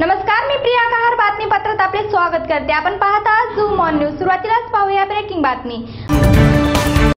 नमस्कार मी प्रिया कहार बातमीपत्रात आपले स्वागत करते. आपण पाहता झूम ऑन न्यूज सुरुवातीलाच पाहूया ब्रेकिंग बातमी.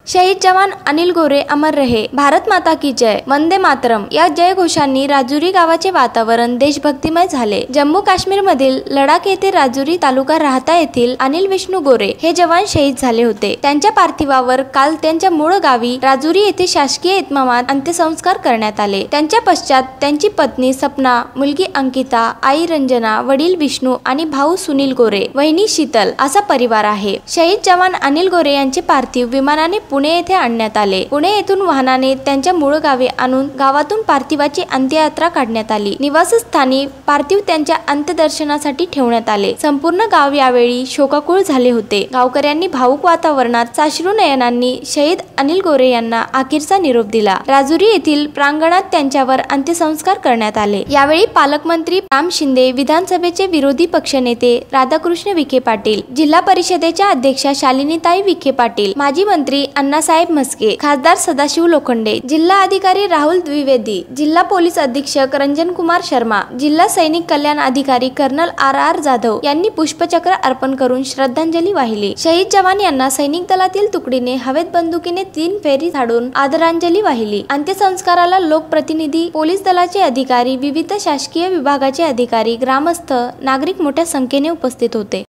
शहीद जवान अनिल गोरे अमर रहे भारत माता की जय वंदे मातरम. या जयघोषांनी राजुरी गावाचे वातावरण देशभक्तिमय झाले. जम्मू काश्मीर मधील लडाख येथे राजुरी तालुका राहता येथील अनिल विष्णू गोरे हे जवान शहीद झाले होते. त्यांच्या पार्थिवावर काल त्यांच्या मूळ गावी राजुरी येथे शासकीय इतमामात अंत्यसंस्कार करण्यात आले. त्यांच्या पश्चात त्यांची पत्नी सपना मुलगी अंकिता आई रंजना वडील विष्णू आणि भाऊ सुनील गोरे. वहिनी शीतल असा परिवार आहे. शहीद जवान अनिल गोरे यांचे पार्थिव वाहनाने पुणे येथे आणण्यात आले. पुणे येथून वाहनाने त्यांच्या मूळ गावी आणून गावातून पार्थिवाची अंत्ययात्रा काढण्यात आली. निवासस्थानी पार्थिव त्यांच्या अंत्यदर्शनासाठी ठेवण्यात आले. संपूर्ण गाव यावेळी शोकाकुळ झाले होते. गावकऱ्यांनी भाऊक वातावरणात साश्रू नयनांनी शहीद अनिल गोरे यांना अखेरचा निरोप दिला. राजुरी येथील प्रांगणात त्यांच्यावर अंत्यसंस्कार करण्यात आले. यावेळी पालकमंत्री राम शिंदे विधानसभेचे विरोधी पक्षनेते राधाकृष्ण विखे पाटील जिल्हा परिषदेच्या अध्यक्षा शालिनीताई विखे पाटील माजी मंत्री मंत्री अण्णासाहेब म्हस्के खासदार सदाशिव लोखंडे जिल्हा अधिकारी राहुल द्विवेदी जिल्हा पोलीस अधीक्षक रंजन कुमार शर्मा जिल्हा सैनिक कल्याण अधिकारी कर्नल आर आर जाधव यांनी पुष्पचक्र अर्पण करून श्रद्धांजली वाहिली. शहीद जवान यांना सैनिक दलातील तुकडीने हवेत बंदुकीने तीन फेरी झाडून आदरांजली वाहिली. अंत्यसंस्काराला लोकप्रतिनिधी पोलीस दलाचे अधिकारी विविध शासकीय विभागाचे अधिकारी ग्रामस्थ नागरिक मोठ्या संख्येने उपस्थित होते.